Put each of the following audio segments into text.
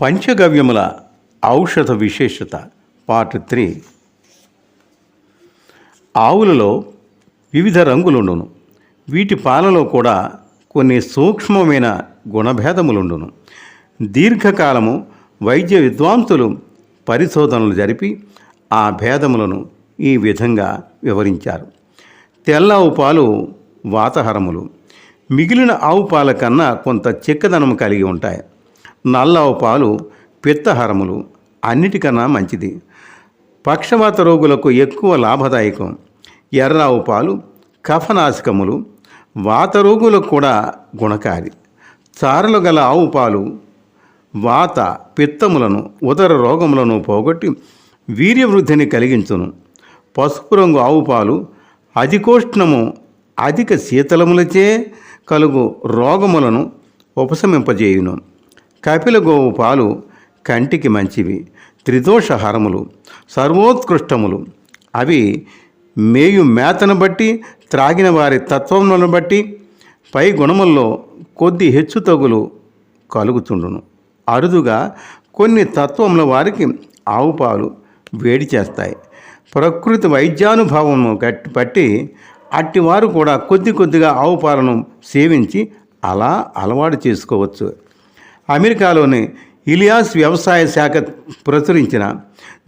పంచగవ్యముల ఔషధ విశేషత part three. ఆవులలో వివిధ రంగులుండును. వీటి పాలలో కూడా కొన్ని సూక్ష్మమైన గుణభేదములుండును. దీర్ఘకాలము వైద్య విద్వాంసులు పరిశోధనలు జరిపి ఆ భేదములను ఈ విధంగా వివరించారు. తెల్ల ఆవు పాలు వాతహరములు. మిగిలిన ఆవు పాల కన్నా కొంత చిక్కదనం కలిగి ఉంటాయి. నల్లవ పాలు పిత్తహరములు అన్నిటికన్నా మంచిది. పక్షవాత రోగులకు ఎక్కువ లాభదాయకం. ఎర్ర ఆవు పాలు కఫనాశకములు వాత రోగులకు కూడా గుణకారి. చారలు గల ఆవు పాలు వాత పిత్తములను ఉదర రోగములను పోగొట్టి వీర్యవృద్ధిని కలిగించును. పసుపు రంగు ఆవు పాలు అధికోష్ణము అధిక శీతలములచే కలుగు రోగములను ఉపశమింపజేయును. కపిల గోవు పాలు కంటికి మంచివి. త్రిదోషహరములు సర్వోత్కృష్టములు. అవి మేయు మేతను బట్టి త్రాగిన వారి తత్వములను బట్టి పై గుణముల్లో కొద్ది హెచ్చుతగులు కలుగుతుండును. అరుదుగా కొన్ని తత్వముల వారికి ఆవు పాలు వేడి చేస్తాయి. ప్రకృతి వైద్యానుభవము గట్టి పట్టి అట్టివారు కూడా కొద్ది కొద్దిగా ఆవు పాలను సేవించి అలా అలవాటు చేసుకోవచ్చు. అమెరికాలోని ఇలియాస్ వ్యవసాయ శాఖ ప్రచురించిన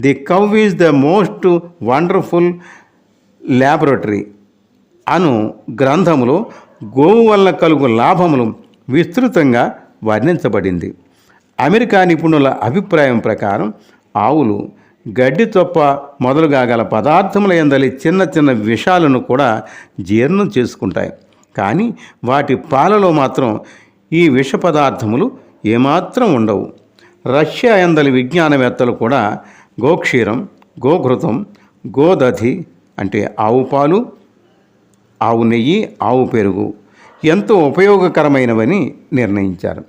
the cow is the most wonderful laboratory అను గ్రంథములో గోవు వల్ల కలుగు లాభములు విస్తృతంగా వర్ణించబడింది. అమెరికా నిపుణుల అభిప్రాయం ప్రకారం ఆవులు గడ్డి తొప్ప మొదలుగా గల పదార్థముల ఎందలి చిన్న చిన్న విషాలను కూడా జీర్ణం చేసుకుంటాయి. కానీ వాటి పాలలో మాత్రం ఈ విష పదార్థములు ఏమాత్రం ఉండవు. రష్యా ఎందలి విజ్ఞానవేత్తలు కూడా గోక్షీరం గోఘృతం గోదధి అంటే ఆవు పాలు ఆవు నెయ్యి ఆవు పెరుగు ఎంతో ఉపయోగకరమైనవని నిర్ణయించారు.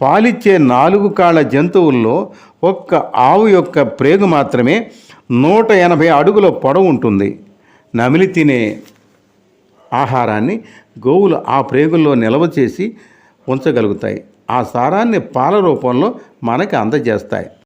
పాలిచ్చే నాలుగు కాళ్ళ జంతువుల్లో ఒక్క ఆవు యొక్క ప్రేగు మాత్రమే నూట ఎనభై అడుగుల పొడవు ఉంటుంది. నమిలి తినే ఆహారాన్ని గోవులు ఆ ప్రేగుల్లో నిల్వ చేసి ఉంచగలుగుతాయి. ఆ సారాన్ని పాల రూపంలో మనకి అందజేస్తాయి.